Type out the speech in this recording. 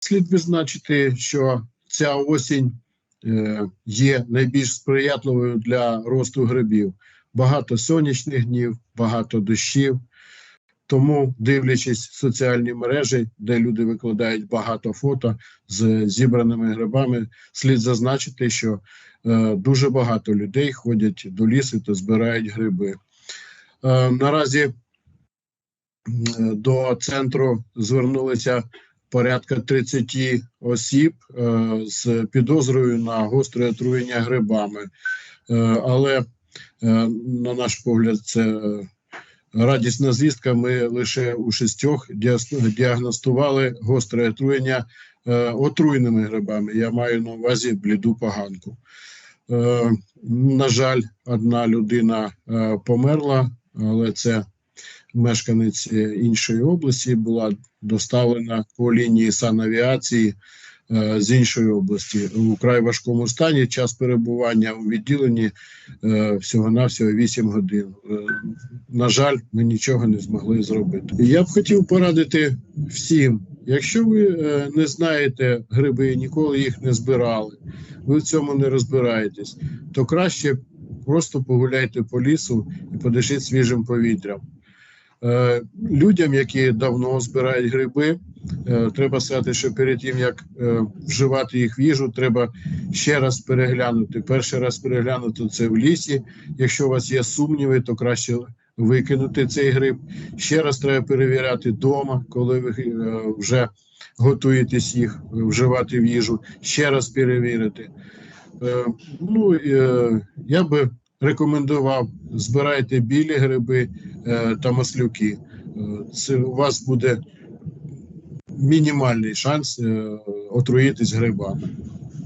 Слід відзначити, що ця осінь е, є найбільш сприятливою для росту грибів. Багато сонячних днів, багато дощів. Тому, дивлячись соціальні мережі, де люди викладають багато фото з зібраними грибами, слід зазначити, що е, дуже багато людей ходять до лісу та збирають гриби. Е, наразі е, до центру звернулися порядка 30 осіб е, з підозрою на гостре отруєння грибами. Е, але, е, на наш погляд, це радісна звістка. Ми лише у шістьох діагностували гостре отруєння отруйними грибами. Я маю на увазі бліду поганку. На жаль, одна людина померла, але це мешканець е, іншої області була доставлена по лінії санавіації е, з іншої області у край важкому стані. Час перебування у відділенні е, всього-навсього 8 годин. На жаль, ми нічого не змогли зробити. Я б хотів порадити всім, якщо ви не знаєте гриби і ніколи їх не збирали, ви в цьому не розбираєтесь, то краще просто погуляйте по лісу і подишіть свіжим повітрям. Е, людям, які давно збирають гриби, е, треба сказати, що перед тим як е, вживати їх в їжу, треба ще раз переглянути. Перший раз переглянути це в лісі. Якщо у вас є сумніви, то краще викинути цей гриб. Ще раз треба перевіряти вдома, коли ви вже готуєтесь їх вживати в їжу. Ще раз перевірити. Ну, я би рекомендував збирайте білі гриби е, та маслюки. Е, Це у вас буде мінімальний шанс е, отруїтись грибами.